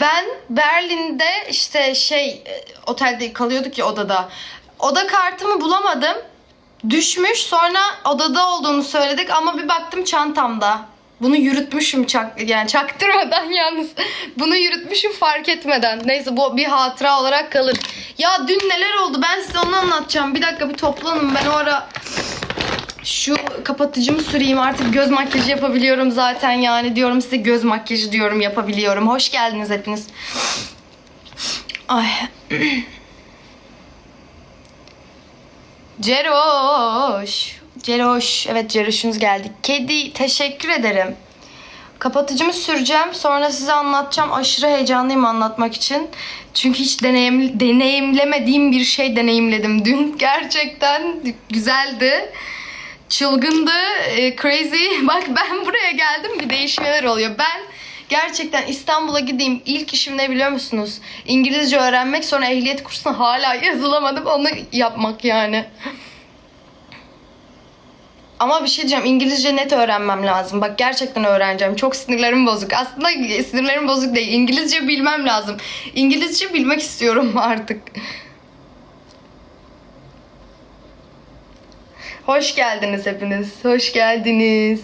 ben Berlin'de işte şey e, otelde kalıyorduk ya odada. Oda kartımı bulamadım. Düşmüş sonra odada olduğunu söyledik ama bir baktım çantamda. Bunu yürütmüşüm çak yani çaktırmadan yalnız. Bunu yürütmüşüm fark etmeden. Neyse bu bir hatıra olarak kalır. Ya dün neler oldu ben size onu anlatacağım. Bir dakika bir toplanın ben o ara şu kapatıcımı süreyim artık göz makyajı yapabiliyorum zaten yani diyorum size göz makyajı diyorum yapabiliyorum. Hoş geldiniz hepiniz. Ay. Ceroş. Ceroş. Evet Ceroş'unuz geldi. Kedi teşekkür ederim. Kapatıcımı süreceğim. Sonra size anlatacağım. Aşırı heyecanlıyım anlatmak için. Çünkü hiç deneyim, deneyimlemediğim bir şey deneyimledim dün. Gerçekten güzeldi. Çılgındı. e, crazy. Bak ben buraya geldim bir değişmeler oluyor. Ben gerçekten İstanbul'a gideyim. İlk işim ne biliyor musunuz? İngilizce öğrenmek. Sonra ehliyet kursuna hala yazılamadım. Onu yapmak yani. Ama bir şey diyeceğim. İngilizce net öğrenmem lazım. Bak gerçekten öğreneceğim. Çok sinirlerim bozuk. Aslında sinirlerim bozuk değil. İngilizce bilmem lazım. İngilizce bilmek istiyorum artık. Hoş geldiniz hepiniz. Hoş geldiniz.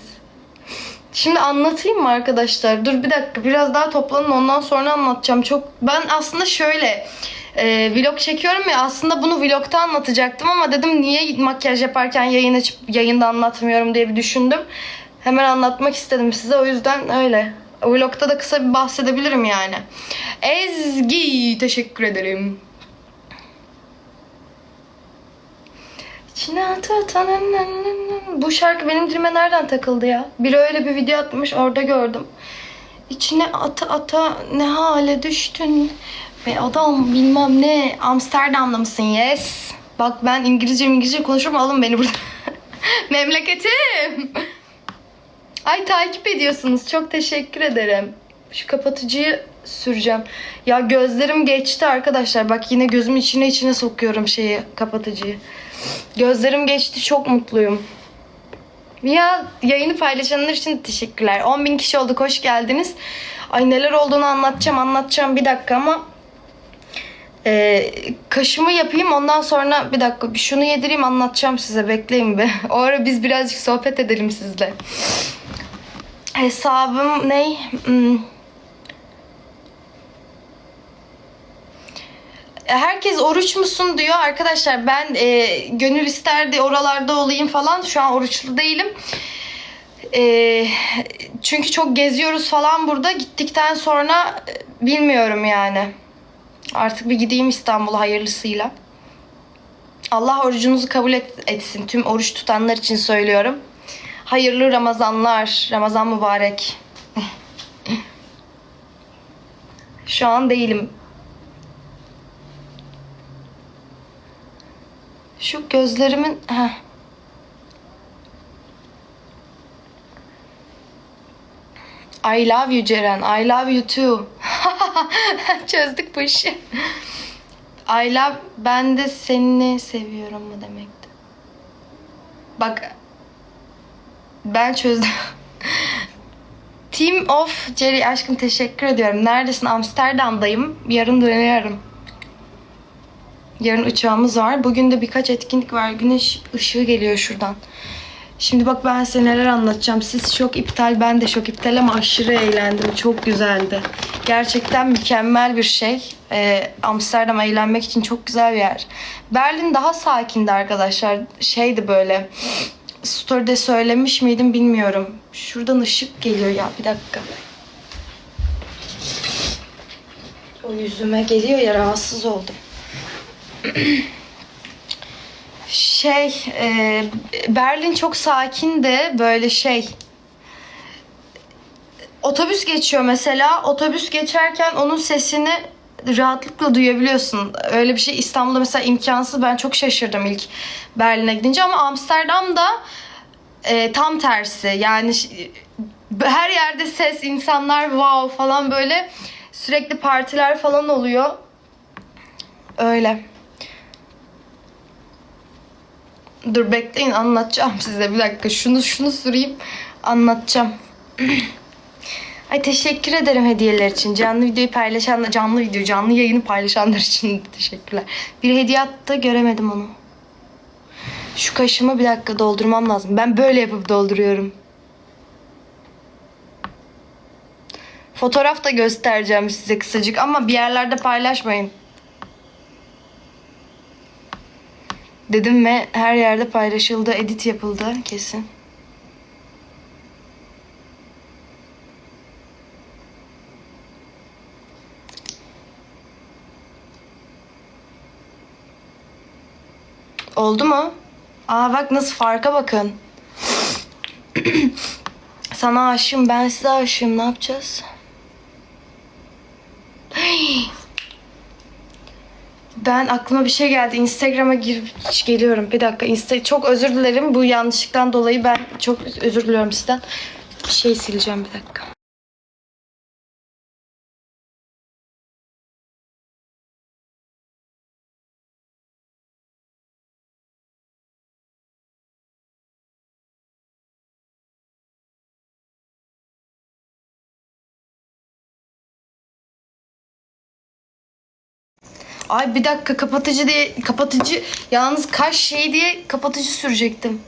Şimdi anlatayım mı arkadaşlar? Dur bir dakika biraz daha toplanın ondan sonra anlatacağım. Çok ben aslında şöyle e, vlog çekiyorum ya aslında bunu vlogta anlatacaktım ama dedim niye makyaj yaparken yayın açıp yayında anlatmıyorum diye bir düşündüm. Hemen anlatmak istedim size o yüzden öyle. Vlogta da kısa bir bahsedebilirim yani. Ezgi teşekkür ederim. İçine ata ata nan nan nan nan. Bu şarkı benim dilime nereden takıldı ya? Biri öyle bir video atmış orada gördüm. İçine ata ata ne hale düştün. Be adam bilmem ne. Amsterdam'da mısın? Yes. Bak ben İngilizce İngilizce konuşurum alın beni burada. Memleketim. Ay takip ediyorsunuz. Çok teşekkür ederim. Şu kapatıcıyı süreceğim. Ya gözlerim geçti arkadaşlar. Bak yine gözümün içine içine sokuyorum şeyi kapatıcıyı. Gözlerim geçti. Çok mutluyum. Ya yayını paylaşanlar için teşekkürler. 10.000 kişi olduk. Hoş geldiniz. Ay neler olduğunu anlatacağım anlatacağım bir dakika ama ee, kaşımı yapayım ondan sonra bir dakika bir şunu yedireyim anlatacağım size bekleyin bir. O ara biz birazcık sohbet edelim sizle. Hesabım ne? Hmm. Herkes oruç musun diyor arkadaşlar ben e, gönül isterdi oralarda olayım falan şu an oruçlu değilim. E, çünkü çok geziyoruz falan burada gittikten sonra e, bilmiyorum yani. Artık bir gideyim İstanbul'a hayırlısıyla. Allah orucunuzu kabul et, etsin. Tüm oruç tutanlar için söylüyorum. Hayırlı Ramazanlar. Ramazan mübarek. Şu an değilim. Şu gözlerimin... Heh. I love you Ceren. I love you too. Çözdük bu işi. I love ben de seni seviyorum mu demekti. Bak ben çözdüm. Team of Jerry aşkım teşekkür ediyorum. Neredesin? Amsterdam'dayım. Yarın dönüyorum. Yarın uçağımız var. Bugün de birkaç etkinlik var. Güneş ışığı geliyor şuradan. Şimdi bak ben size neler anlatacağım. Siz çok iptal, ben de çok iptal ama aşırı eğlendim. Çok güzeldi. Gerçekten mükemmel bir şey. Ee, Amsterdam eğlenmek için çok güzel bir yer. Berlin daha sakindi arkadaşlar. Şeydi böyle. Story'de söylemiş miydim bilmiyorum. Şuradan ışık geliyor ya bir dakika. O yüzüme geliyor ya rahatsız oldum. Şey, e, Berlin çok sakindi. Böyle şey. Otobüs geçiyor mesela. Otobüs geçerken onun sesini rahatlıkla duyabiliyorsun. Öyle bir şey İstanbul'da mesela imkansız. Ben çok şaşırdım ilk Berlin'e gidince ama Amsterdam'da e, tam tersi. Yani her yerde ses, insanlar wow falan böyle sürekli partiler falan oluyor. Öyle. Dur bekleyin anlatacağım size bir dakika. Şunu şunu süreyim anlatacağım. Ay teşekkür ederim hediyeler için. Canlı videoyu paylaşan, canlı video, canlı yayını paylaşanlar için teşekkürler. Bir hediye attı, göremedim onu. Şu kaşımı bir dakika doldurmam lazım. Ben böyle yapıp dolduruyorum. Fotoğraf da göstereceğim size kısacık ama bir yerlerde paylaşmayın. Dedim ve her yerde paylaşıldı, edit yapıldı kesin. Oldu mu? Aa bak nasıl farka bakın. Sana aşığım, ben size aşığım. Ne yapacağız? Ben aklıma bir şey geldi. Instagram'a girip geliyorum. Bir dakika. Insta çok özür dilerim. Bu yanlışlıktan dolayı ben çok özür diliyorum sizden. Bir şey sileceğim bir dakika. Ay bir dakika kapatıcı diye kapatıcı yalnız kaş şey diye kapatıcı sürecektim.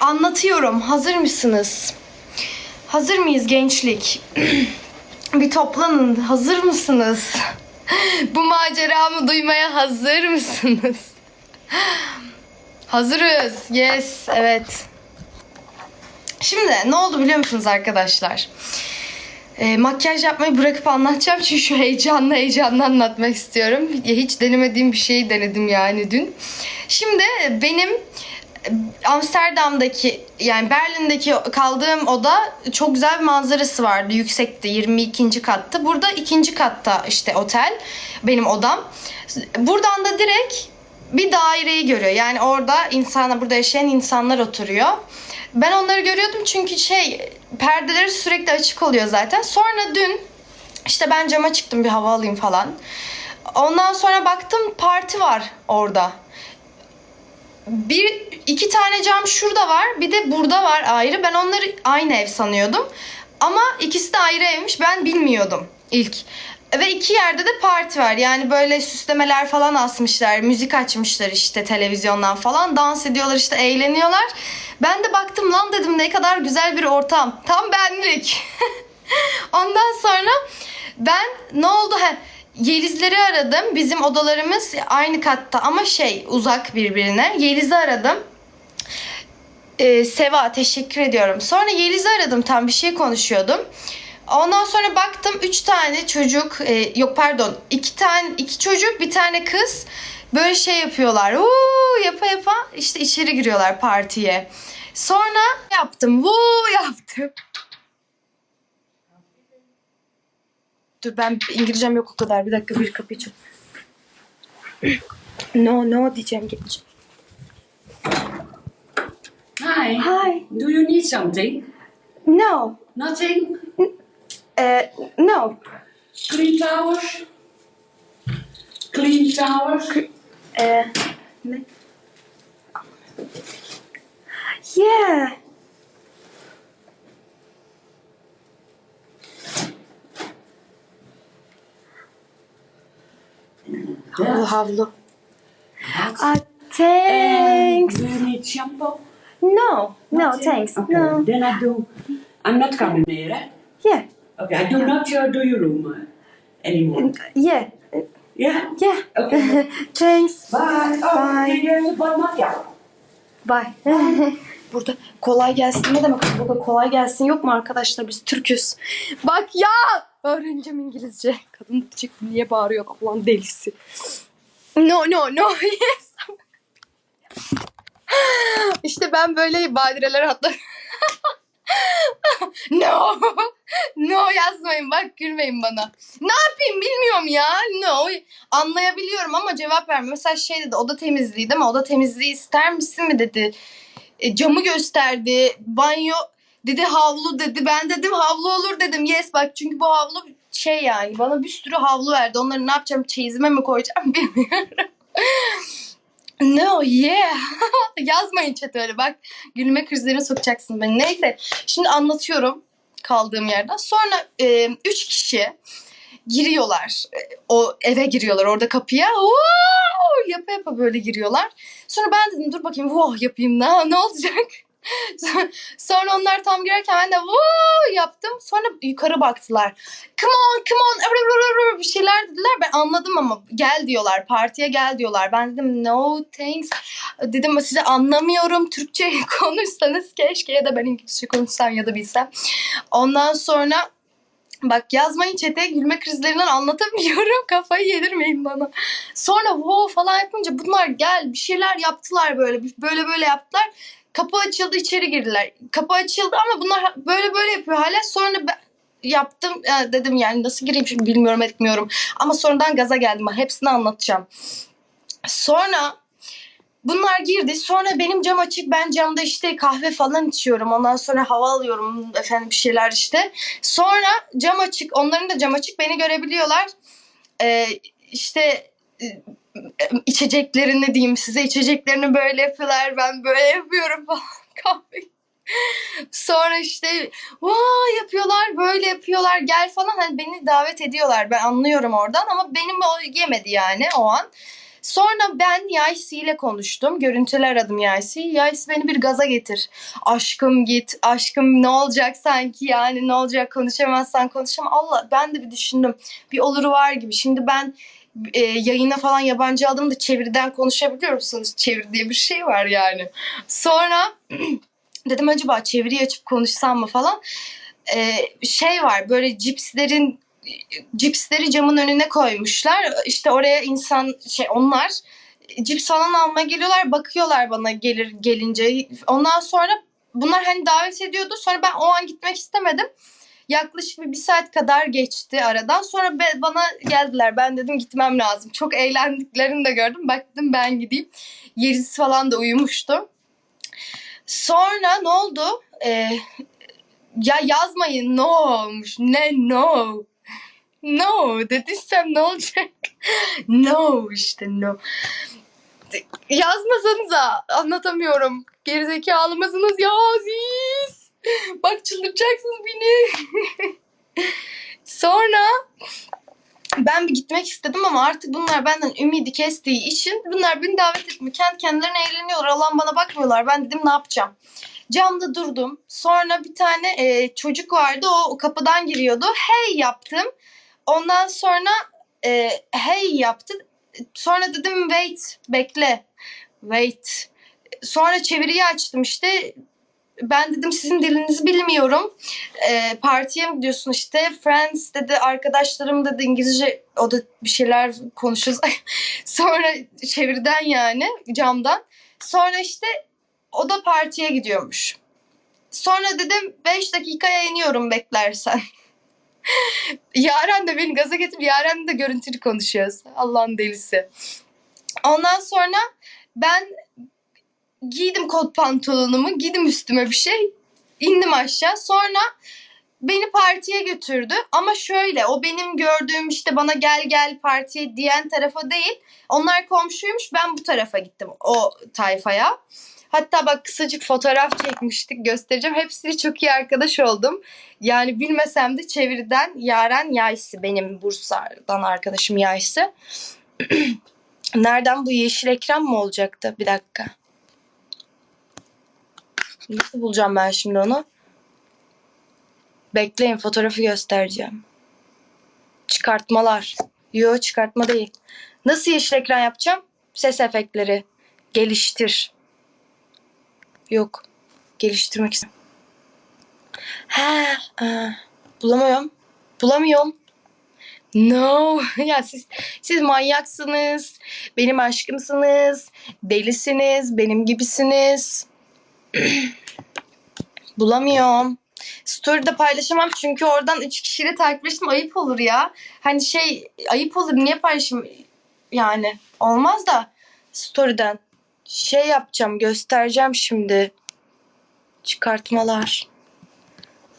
Anlatıyorum. Hazır mısınız? Hazır mıyız gençlik? bir toplanın. Hazır mısınız? Bu maceramı duymaya hazır mısınız? Hazırız. Yes. Evet. Şimdi ne oldu biliyor musunuz arkadaşlar? E, makyaj yapmayı bırakıp anlatacağım çünkü şu heyecanla heyecanla anlatmak istiyorum. Hiç denemediğim bir şeyi denedim yani dün. Şimdi benim Amsterdam'daki yani Berlin'deki kaldığım oda çok güzel bir manzarası vardı. Yüksekti. 22. kattı. Burada ikinci katta işte otel. Benim odam. Buradan da direkt bir daireyi görüyor. Yani orada insanlar, burada yaşayan insanlar oturuyor. Ben onları görüyordum çünkü şey perdeleri sürekli açık oluyor zaten. Sonra dün işte ben cama çıktım bir hava alayım falan. Ondan sonra baktım parti var orada bir iki tane cam şurada var bir de burada var ayrı. Ben onları aynı ev sanıyordum. Ama ikisi de ayrı evmiş ben bilmiyordum ilk. Ve iki yerde de parti var. Yani böyle süslemeler falan asmışlar müzik açmışlar işte televizyondan falan. Dans ediyorlar işte eğleniyorlar. Ben de baktım lan dedim ne kadar güzel bir ortam. Tam benlik. Ondan sonra ben ne oldu? He Yelizleri aradım. Bizim odalarımız aynı katta ama şey uzak birbirine. Yeliz'i aradım. Ee, Seva teşekkür ediyorum. Sonra Yeliz'i aradım tam bir şey konuşuyordum. Ondan sonra baktım 3 tane çocuk e, yok pardon 2 tane iki çocuk bir tane kız böyle şey yapıyorlar. Uuu yapa yapa işte içeri giriyorlar partiye. Sonra yaptım. Vuu yaptım. Dur ben İngilizcem yok o kadar. Bir dakika bir kapıyı çal. No no diyeceğim geç. Hi. Hi. Do you need something? No. Nothing? Eh, no. Clean towels? Clean towels? Eh, ne? Yeah. Havlu? Ah, thanks. do you need shampoo? No, no, Nothing? thanks. Okay, No. then I do. I'm not coming here. Eh? Yeah, Okay, I do not uh, do your room uh, anymore. yeah, Yeah? yeah. Okay. thanks. Bye. Oh, Bye. there's a. Bye. Burada kolay gelsin ne demek? Burada kolay gelsin yok mu arkadaşlar? Biz Türküz. Bak ya! Öğreneceğim İngilizce. Kadın diyecek niye bağırıyor Allah'ın delisi. No no no yes. işte ben böyle badireler no. No. No yazmayın bak gülmeyin bana. Ne yapayım bilmiyorum ya. No anlayabiliyorum ama cevap vermiyor. Mesela şey dedi oda temizliği değil mi? Oda temizliği ister misin mi dedi. E, camı gösterdi. Banyo dedi havlu dedi. Ben dedim havlu olur dedim. Yes bak çünkü bu havlu şey yani bana bir sürü havlu verdi. Onları ne yapacağım çeyizime mi koyacağım bilmiyorum. No yeah. Yazmayın chat öyle bak. Gülme krizlerine sokacaksın beni. Neyse şimdi anlatıyorum kaldığım yerden. Sonra e, üç kişi giriyorlar. O eve giriyorlar orada kapıya. Wow! Yapa yapa böyle giriyorlar. Sonra ben dedim dur bakayım wow yapayım ne, ne olacak? Sonra onlar tam girerken ben de wow yaptım. Sonra yukarı baktılar. Come on, come on. Bir şeyler dediler. Ben anladım ama gel diyorlar. Partiye gel diyorlar. Ben dedim no thanks. Dedim size anlamıyorum. Türkçe konuşsanız keşke ya da ben İngilizce konuşsam ya da bilsem. Ondan sonra Bak yazmayın çete gülme krizlerinden anlatamıyorum. Kafayı yedirmeyin bana. Sonra wow falan yapınca bunlar gel bir şeyler yaptılar böyle. Böyle böyle yaptılar. Kapı açıldı içeri girdiler. Kapı açıldı ama bunlar böyle böyle yapıyor hala. Sonra ben yaptım dedim yani nasıl gireyim şimdi bilmiyorum etmiyorum. Ama sonradan gaza geldim. Hepsini anlatacağım. Sonra bunlar girdi. Sonra benim cam açık. Ben camda işte kahve falan içiyorum. Ondan sonra hava alıyorum. Efendim bir şeyler işte. Sonra cam açık. Onların da cam açık. Beni görebiliyorlar. Ee, işte içeceklerini diyeyim size. içeceklerini böyle yapıyorlar. Ben böyle yapıyorum falan. Kahve. Sonra işte vay yapıyorlar böyle yapıyorlar gel falan hani beni davet ediyorlar ben anlıyorum oradan ama benim o yemedi yani o an. Sonra ben Yaysi ile konuştum. Görüntülü aradım Yaysi'yi. Yaysi beni bir gaza getir. Aşkım git. Aşkım ne olacak sanki yani ne olacak konuşamazsan konuşamam. Allah ben de bir düşündüm. Bir oluru var gibi. Şimdi ben e, yayına falan yabancı aldığımda çeviriden konuşabiliyor musunuz? Çevir diye bir şey var yani. Sonra dedim acaba çeviriyi açıp konuşsam mı falan. E, şey var böyle cipslerin cipsleri camın önüne koymuşlar. İşte oraya insan şey onlar cips falan almaya geliyorlar. Bakıyorlar bana gelir gelince. Ondan sonra bunlar hani davet ediyordu. Sonra ben o an gitmek istemedim. Yaklaşık bir, bir saat kadar geçti aradan. Sonra be- bana geldiler. Ben dedim gitmem lazım. Çok eğlendiklerini de gördüm. Baktım ben gideyim. Yerisi falan da uyumuştu. Sonra ne oldu? Ee, ya yazmayın ne olmuş? Ne no? No dediysem ne olacak? no işte no. Yazmasanıza anlatamıyorum. Gerizekalı mısınız ya siz? Bak çıldıracaksınız beni. Sonra ben bir gitmek istedim ama artık bunlar benden ümidi kestiği için bunlar beni davet etmiyor. Kendi kendilerine eğleniyorlar. Allah'ım bana bakmıyorlar. Ben dedim ne yapacağım? Camda durdum. Sonra bir tane e, çocuk vardı. O kapıdan giriyordu. Hey yaptım. Ondan sonra e, hey yaptı. Sonra dedim wait bekle. Wait. Sonra çeviriyi açtım işte. Ben dedim sizin dilinizi bilmiyorum. E, partiye mi gidiyorsun işte? Friends dedi arkadaşlarım dedi İngilizce o da bir şeyler konuşuyoruz. sonra çeviriden yani camdan. Sonra işte o da partiye gidiyormuş. Sonra dedim 5 dakikaya iniyorum beklersen. Yaren de beni gaza getirip Yaren de görüntülü konuşuyoruz. Allah'ın delisi. Ondan sonra ben giydim kot pantolonumu, giydim üstüme bir şey. indim aşağı. Sonra beni partiye götürdü. Ama şöyle o benim gördüğüm işte bana gel gel partiye diyen tarafa değil. Onlar komşuymuş ben bu tarafa gittim o tayfaya. Hatta bak kısacık fotoğraf çekmiştik göstereceğim. Hepsiyle çok iyi arkadaş oldum. Yani bilmesem de çeviriden Yaren Yaysı benim Bursa'dan arkadaşım Yaysı. Nereden bu yeşil ekran mı olacaktı? Bir dakika. Nasıl bulacağım ben şimdi onu? Bekleyin fotoğrafı göstereceğim. Çıkartmalar. Yo çıkartma değil. Nasıl yeşil ekran yapacağım? Ses efektleri. Geliştir. Yok. Geliştirmek istiyorum. Ha, aa, bulamıyorum. Bulamıyorum. No. ya siz siz manyaksınız. Benim aşkımsınız. Delisiniz. Benim gibisiniz. Bulamıyorum. story'de paylaşamam çünkü oradan 3 kişiyle takipleştim. Ayıp olur ya. Hani şey ayıp olur. Niye paylaşayım yani olmaz da story'den. Şey yapacağım göstereceğim şimdi. Çıkartmalar.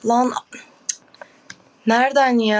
Lan nereden ya